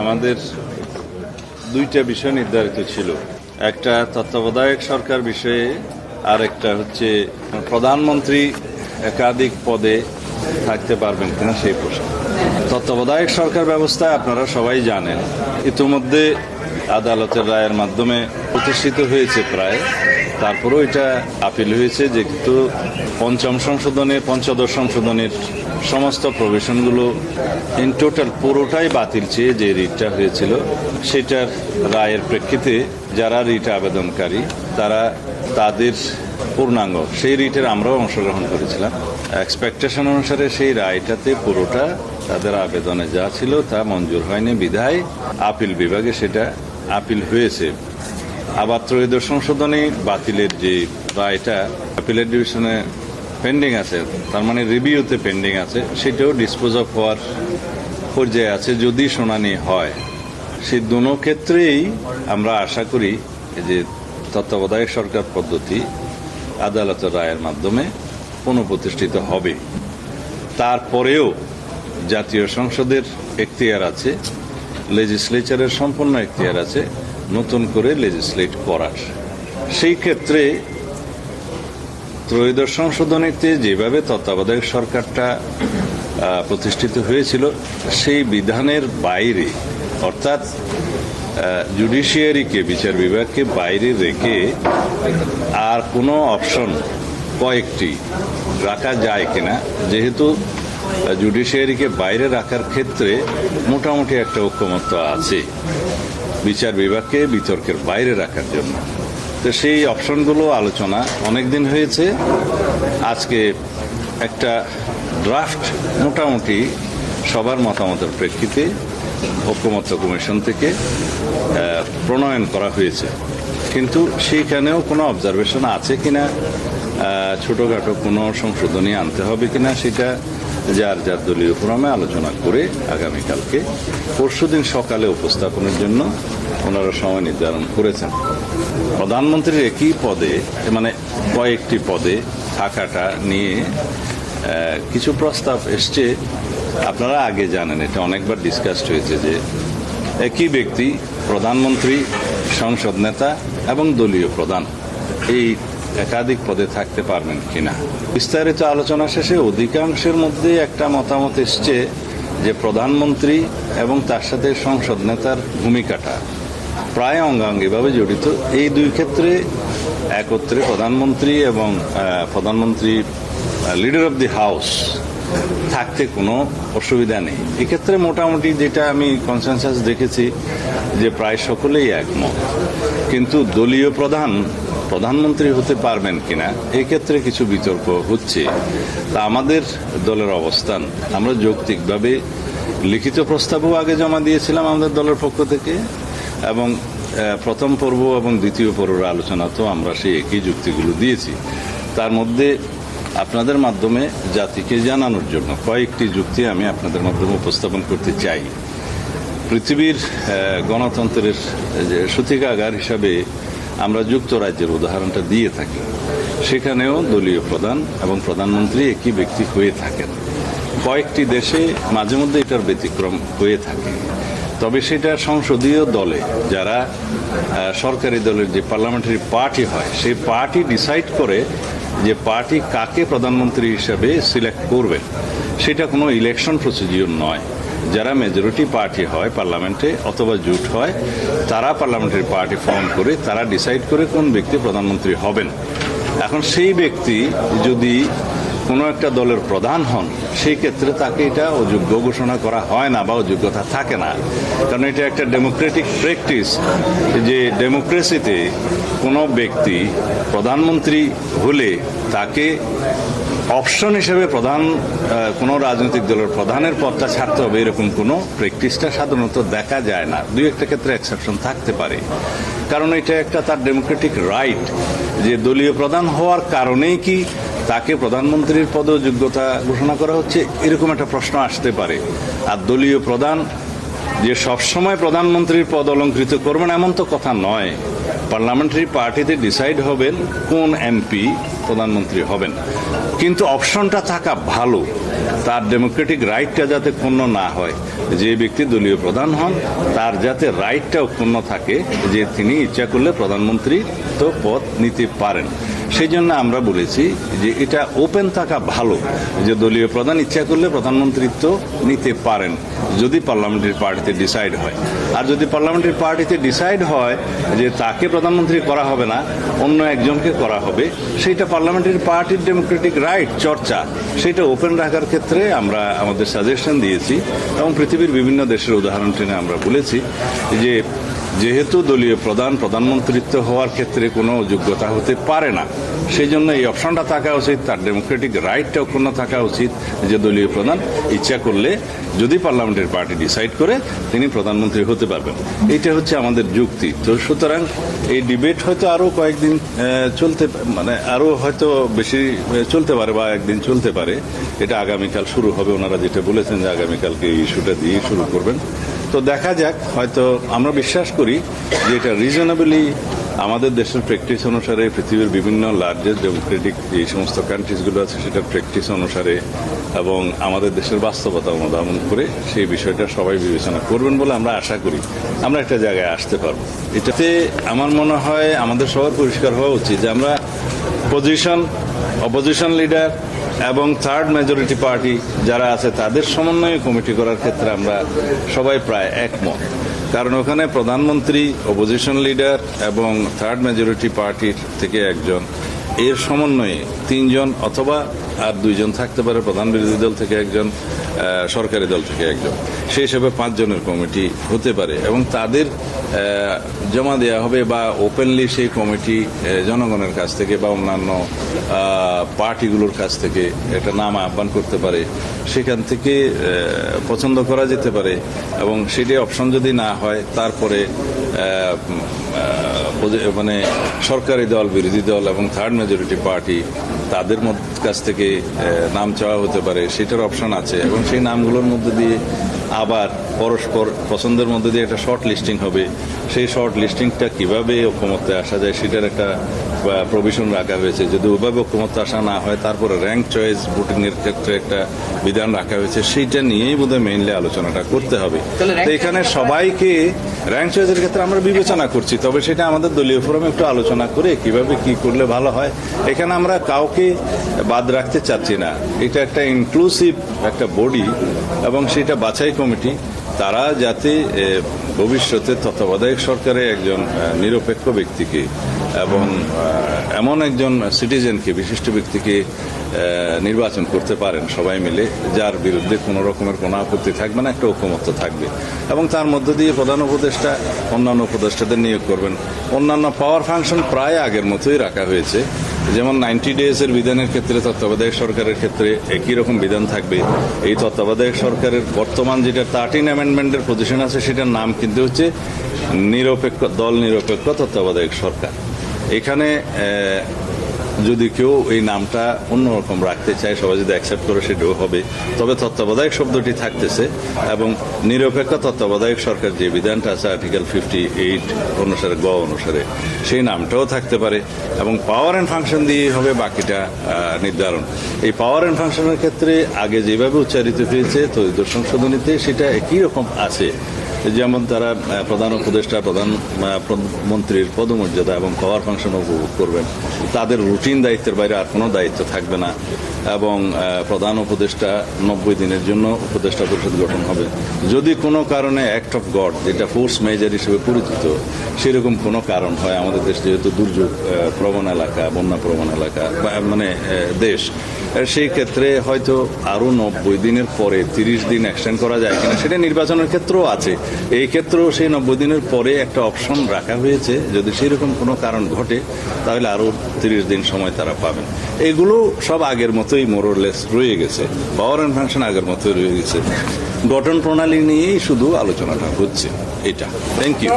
আমাদের দুইটা বিষয় নির্ধারিত ছিল। একটা তত্ত্বাবধায়ক সরকার বিষয়ে আর একটা হচ্ছে প্রধানমন্ত্রী একাধিক পদে থাকতে পারবেন কিনা সেই প্রশ্ন। তত্ত্বাবধায়ক সরকার ব্যবস্থায় আপনারা সবাই জানেন। ইতিমধ্যে আদালতের রায়ের মাধ্যমে প্রতিষ্ঠিত হয়েছে প্রায় তারপরেও এটা আপিল হয়েছে যে কিন্তু পঞ্চম সংশোধনে পঞ্চদশ সংশোধনের সমস্ত প্রভিশনগুলো ইন টোটাল পুরোটাই বাতিল চেয়ে যে রিটটা হয়েছিল, সেটার রায়ের প্রেক্ষিতে যারা রিট আবেদনকারী, তারা তাদের পূর্ণাঙ্গ, সেই রিটের আমরাও অংশগ্রহণ করেছিলাম। এক্সপেকটেশন অনুসারে সেই রায়টাতে পুরোটা তাদের আবেদনে যা ছিল তা মঞ্জুর হয়নি। বিধায় আপিল বিভাগে সেটা আপিল হয়েছে। আবার ত্রয়োদশ সংশোধনী বাতিলের যে রায়টা আপিলের ডিভিশনে পেন্ডিং আছে, তার মানে রিভিউতে পেন্ডিং আছে, সেটাও ডিসপোজ অফ হওয়ার পর্যায়ে আছে যদি শুনানি হয়। সেই দুনো ক্ষেত্রেই আমরা আশা করি যে তত্ত্বাবধায়ক সরকার পদ্ধতি আদালতের রায়ের মাধ্যমে পুনঃপ্রতিষ্ঠিত হবে। তারপরেও জাতীয় সংসদের এখতিয়ার আছে লেজিসলেচারের সম্পূর্ণ এখতিয়ার আছে নতুন করে লেজিসলেট করার। সেই ক্ষেত্রে ত্রয়োদশ সংশোধনীতে যেভাবে তত্ত্বাবধায়ক সরকারটা প্রতিষ্ঠিত হয়েছিল, সেই বিধানের বাইরে, অর্থাৎ জুডিশিয়ারিকে বিচার বিভাগকে বাইরে রেখে আর কোনো অপশন কয়েকটি রাখা যায় কিনা, যেহেতু জুডিশিয়ারিকে বাইরে রাখার ক্ষেত্রে মোটামুটি একটা ঐক্যমত্য আছে। বিচার বিভাগকে বিতর্কের বাইরে রাখার জন্য। তো সেই অপশনগুলো আলোচনা অনেক দিন হয়েছে। আজকে একটা ড্রাফট মোটামুটি সবার মতামতের প্রেক্ষিতে ঐক্যমত্য কমিশন থেকে প্রণয়ন করা হয়েছে। কিন্তু সেইখানেও কোনো অবজারভেশন আছে কিনা ছোটখাটো কোনো সংশোধনী আনতে হবে কিনা, সেটা যার যার দলীয় ফোরামে আলোচনা করে আগামীকালকে পরশুদিন সকালে উপস্থাপনের জন্য ওনারা সময় নির্ধারণ করেছেন। প্রধানমন্ত্রীর একই পদে মানে কয়েকটি পদে থাকাটা নিয়ে কিছু প্রস্তাব এসছে। আপনারা আগে জানেন, এটা অনেকবার ডিসকাসড হয়েছে যে একই ব্যক্তি প্রধানমন্ত্রী, সংসদ নেতা এবং দলীয় প্রধান। এই একাধিক পদে থাকতে পারবেন কিনা। বিস্তারিত আলোচনা শেষে অধিকাংশের মধ্যে একটা মতামত এসছে যে প্রধানমন্ত্রী এবং তার সাথে সংসদ নেতার ভূমিকাটা প্রায় অঙ্গাঙ্গিভাবে জড়িত। এই দুই ক্ষেত্রে একত্রে প্রধানমন্ত্রী এবং প্রধানমন্ত্রী লিডার অব দি হাউস থাকতে কোনো অসুবিধা নেই। এক্ষেত্রে মোটামুটি যেটা আমি কনসেনসাস দেখেছি যে প্রায় সকলেই একমত। কিন্তু দলীয় প্রধান প্রধানমন্ত্রী হতে পারবেন কিনা, এক্ষেত্রে কিছু বিতর্ক হচ্ছে। তা আমাদের দলের অবস্থান। আমরা যৌক্তিকভাবে লিখিত প্রস্তাবও আগে জমা দিয়েছিলাম আমাদের দলের পক্ষ থেকে, এবং প্রথম পর্ব এবং দ্বিতীয় পর্বের আলোচনা তো আমরা সেই একই যুক্তিগুলো দিয়েছি। তার মধ্যে আপনাদের মাধ্যমে জাতিকে জানানোর জন্য কয়েকটি যুক্তি আমি আপনাদের মাধ্যমে উপস্থাপন করতে চাই। পৃথিবীর গণতন্ত্রের যে সূতিকাগার হিসাবে আমরা যুক্তরাজ্যের উদাহরণটা দিয়ে থাকি। সেখানেও দলীয় প্রধান এবং প্রধানমন্ত্রী একই ব্যক্তি হয়ে থাকেন। কয়েকটি দেশে মাঝে মধ্যে এটার ব্যতিক্রম হয়ে থাকে। তবে সেটা সংসদীয় দলে যারা সরকারি দলের যে পার্লামেন্টারি পার্টি হয়, সেই পার্টি ডিসাইড করে যে পার্টি কাকে প্রধানমন্ত্রী হিসাবে সিলেক্ট করবে সেটা কোনো ইলেকশন প্রসিডিওর নয়। যারা মেজরিটি পার্টি হয় পার্লামেন্টে অথবা জোট হয়, তারা পার্লামেন্টারি পার্টি ফর্ম করে, তারা ডিসাইড করে কোন ব্যক্তি প্রধানমন্ত্রী হবেন। এখন সেই ব্যক্তি যদি কোনো একটা দলের প্রধান হন, সেই ক্ষেত্রে তাকে এটা অযোগ্য ঘোষণা করা হয় না বা অযোগ্যতা থাকে না। কারণ এটা একটা ডেমোক্রেটিক প্র্যাকটিস যে ডেমোক্রেসিতে কোনো ব্যক্তি প্রধানমন্ত্রী হলে তাকে অপশন হিসেবে প্রধান কোনো রাজনৈতিক দলের প্রধানের পদটা ছাড়তে হবে এরকম কোনো প্র্যাকটিসটা সাধারণত দেখা যায় না। দুই একটা ক্ষেত্রে এক্সেপশন থাকতে পারে। কারণ এটা একটা তার ডেমোক্রেটিক রাইট যে দলীয় প্রধান হওয়ার কারণেই কি তাকে প্রধানমন্ত্রীর পদেও যোগ্যতা ঘোষণা করা হচ্ছে, এরকম একটা প্রশ্ন আসতে পারে। আর দলীয় প্রধান যে সবসময় প্রধানমন্ত্রীর পদ অলঙ্কৃত করবেন এমন তো কথা নয়। পার্লামেন্টারি পার্টিতে ডিসাইড হবেন কোন এমপি প্রধানমন্ত্রী হবেন। কিন্তু অপশনটা থাকা ভালো। তার ডেমোক্রেটিক রাইটটা যাতে ক্ষুণ্ণ না হয়। যে ব্যক্তি দলীয় প্রধান হন, তার যাতে রাইটটাও ক্ষুণ্ণ থাকে, যে তিনি ইচ্ছা করলে প্রধানমন্ত্রী তো পদ নিতে পারেন। সেই জন্য আমরা বলেছি যে এটা ওপেন থাকা ভালো, যে দলীয় প্রধান ইচ্ছা করলে প্রধানমন্ত্রিত্ব নিতে পারেন, যদি পার্লামেন্টারি পার্টিতে ডিসাইড হয়। আর যদি পার্লামেন্টারি পার্টিতে ডিসাইড হয় যে তাকে প্রধানমন্ত্রী করা হবে না, অন্য একজনকে করা হবে, সেটা পার্লামেন্টারি পার্টির ডেমোক্রেটিক রাইট চর্চা, সেটা ওপেন রাখার ক্ষেত্রে আমরা আমাদের সাজেশন দিয়েছি এবং পৃথিবীর বিভিন্ন দেশের উদাহরণ টেনে আমরা বলেছি যে যেহেতু দলীয় প্রধান প্রধানমন্ত্রিত্ব হওয়ার ক্ষেত্রে কোনো যোগ্যতা হতে পারে না সেই জন্য এই অপশনটা থাকা উচিত, তার ডেমোক্রেটিক রাইটটা অক্ষুণ্ণ থাকা উচিত যে দলীয় প্রধান ইচ্ছা করলে যদি পার্লামেন্টের পার্টি ডিসাইড করে, তিনি প্রধানমন্ত্রী হতে পারবেন। এইটা হচ্ছে আমাদের যুক্তি। তো সুতরাং এই ডিবেট হয়তো আরও কয়েকদিন চলতে মানে আরও হয়তো বেশি চলতে পারে বা একদিন চলতে পারে। এটা আগামীকাল শুরু হবে। ওনারা যেটা বলেছেন যে আগামীকালকে ইস্যুটা দিয়ে শুরু করবেন। তো দেখা যাক, হয়তো আমরা বিশ্বাস করি যে এটা রিজনেবলি আমাদের দেশের প্র্যাকটিস অনুসারে পৃথিবীর বিভিন্ন লার্জেস্ট ডেমোক্রেটিক যে সমস্ত কান্ট্রিজগুলো আছে সেটা প্র্যাকটিস অনুসারে এবং আমাদের দেশের বাস্তবতা অনুধাবন করে সেই বিষয়টা সবাই বিবেচনা করবেন বলে আমরা আশা করি। আমরা একটা জায়গায় আসতে পারব। এটাতে আমার মনে হয় আমাদের সবার পরিষ্কার হওয়া উচিত যে আমরা পজিশন অপোজিশন লিডার এবং থার্ড মেজরিটি পার্টি যারা আছে, তাদের সমন্বয়ে কমিটি করার ক্ষেত্রে আমরা সবাই প্রায় একমত। কারণ ওখানে প্রধানমন্ত্রী অপোজিশন লিডার এবং থার্ড মেজরিটি পার্টির থেকে একজন এর সমন্বয়ে তিনজন অথবা আর দুইজন থাকতে পারে, প্রধান বিরোধী দল থেকে একজন সরকারি দল থেকে একজন। সেই হিসেবে পাঁচজনের কমিটি হতে পারে এবং তাদের জমা দেওয়া হবে বা ওপেনলি সেই কমিটি জনগণের কাছ থেকে বা অন্যান্য পার্টিগুলোর কাছ থেকে একটা নাম আহ্বান করতে পারে। সেখান থেকে পছন্দ করা যেতে পারে এবং সেটি অপশন যদি না হয়, তারপরে মানে সরকারি দল, বিরোধী দল এবং থার্ড মেজরিটি পার্টি তাদের কাছ থেকে নাম চাওয়া হতে পারে, সেটার অপশন আছে এবং সেই নামগুলোর মধ্যে দিয়ে আবার পরস্পর পছন্দের মধ্যে দিয়ে একটা শর্ট লিস্টিং হবে। সেই শর্ট লিস্টিংটা কীভাবে ঐক্যমত্যে আসা যায়, সেটার একটা প্রভিশন রাখা হয়েছে। যদি ওইভাবে ঐক্যমত্যে আসা না হয় তারপরে র্যাঙ্ক চয়েস ভোটিং এর ক্ষেত্রে একটা বিধান রাখা হয়েছে। সেইটা নিয়েই বোধহয় মেইনলি আলোচনাটা করতে হবে। তো এখানে সবাইকে র্যাঙ্ক চয়েসের ক্ষেত্রে আমরা বিবেচনা করছি। তবে সেটা আমাদের দলীয় ফোরামে একটু আলোচনা করে কীভাবে কি করলে ভালো হয়। এখানে আমরা কাউকে বাদ রাখতে চাচ্ছি না। এটা একটা ইনক্লুসিভ একটা বডি এবং সেটা বাছাই কমিটি। তারা যাতে ভবিষ্যতে তত্ত্বাবধায়ক সরকারে একজন নিরপেক্ষ ব্যক্তিকে এবং এমন একজন সিটিজেনকে বিশিষ্ট ব্যক্তিকে নির্বাচন করতে পারেন সবাই মিলে, যার বিরুদ্ধে কোনো রকমের কোনো আপত্তি থাকবে না, একটা ঐক্যমত্য থাকবে। এবং তার মধ্য দিয়ে প্রধান উপদেষ্টা, অন্যান্য উপদেষ্টাদের নিয়োগ করবেন। অন্যান্য পাওয়ার ফাংশন প্রায় আগের মতোই রাখা হয়েছে। যেমন নাইনটি ডেজ এর বিধানের ক্ষেত্রে, তত্ত্বাবধায়ক সরকারের ক্ষেত্রে একই রকম বিধান থাকবে। এই তত্ত্বাবধায়ক সরকারের বর্তমান যেটা থার্টিন অ্যামেন্ডমেন্টের পজিশন আছে, সেটার নাম কিন্তু হচ্ছে নিরপেক্ষ, দল নিরপেক্ষ তত্ত্বাবধায়ক সরকার। এখানে যদি কেউ এই নামটা অন্যরকম রাখতে চায়, সবাই যদি অ্যাকসেপ্ট করে সেটাও হবে। তবে তত্ত্বাবধায়ক শব্দটি থাকতেছে এবং নিরপেক্ষ তত্ত্বাবধায়ক সরকার যে বিধানটা আছে আর্টিকেল ফিফটি এইট অনুসারে, গ অনুসারে, সেই নামটাও থাকতে পারে এবং পাওয়ার অ্যান্ড ফাংশন দিয়ে হবে বাকিটা নির্ধারণ। এই পাওয়ার অ্যান্ড ফাংশনের ক্ষেত্রে আগে যেভাবে উচ্চারিত হয়েছে তৈরি সংশোধনীতে সেটা একই রকম আছে। যেমন তারা প্রধান উপদেষ্টা, প্রধান মন্ত্রীর পদমর্যাদা এবং পাওয়ার ফাংশন উপভোগ করবেন। তাদের রুটিন দায়িত্বের বাইরে আর কোনো দায়িত্ব থাকবে না এবং প্রধান উপদেষ্টা নব্বই দিনের জন্য উপদেষ্টা পরিষদ গঠন হবে। যদি কোনো কারণে অ্যাক্ট অফ গড যেটা ফোর্স মেজর হিসেবে পরিচিত, সেরকম কোনো কারণ হয় আমাদের দেশ যেহেতু দুর্যোগ প্রবণ এলাকা, বন্যা প্রবণ এলাকা মানে দেশ সেই ক্ষেত্রে হয়তো আরও নব্বই দিনের পরে তিরিশ দিন এক্সটেন্ড করা যায় কিনা সেটা নির্বাচনের ক্ষেত্রেও আছে। এই ক্ষেত্রেও সেই নব্বই দিনের পরে একটা অপশন রাখা হয়েছে। যদি সেরকম কোনো কারণ ঘটে, তাহলে আরও তিরিশ দিন সময় তারা পাবেন। এগুলো সব আগের মতোই মোরলেস রয়ে গেছে। পাওয়ার অ্যান্ড ফাংশন আগের মতোই রয়ে গেছে। গঠন প্রণালী নিয়েই শুধু আলোচনাটা হচ্ছে। এটা। Thank you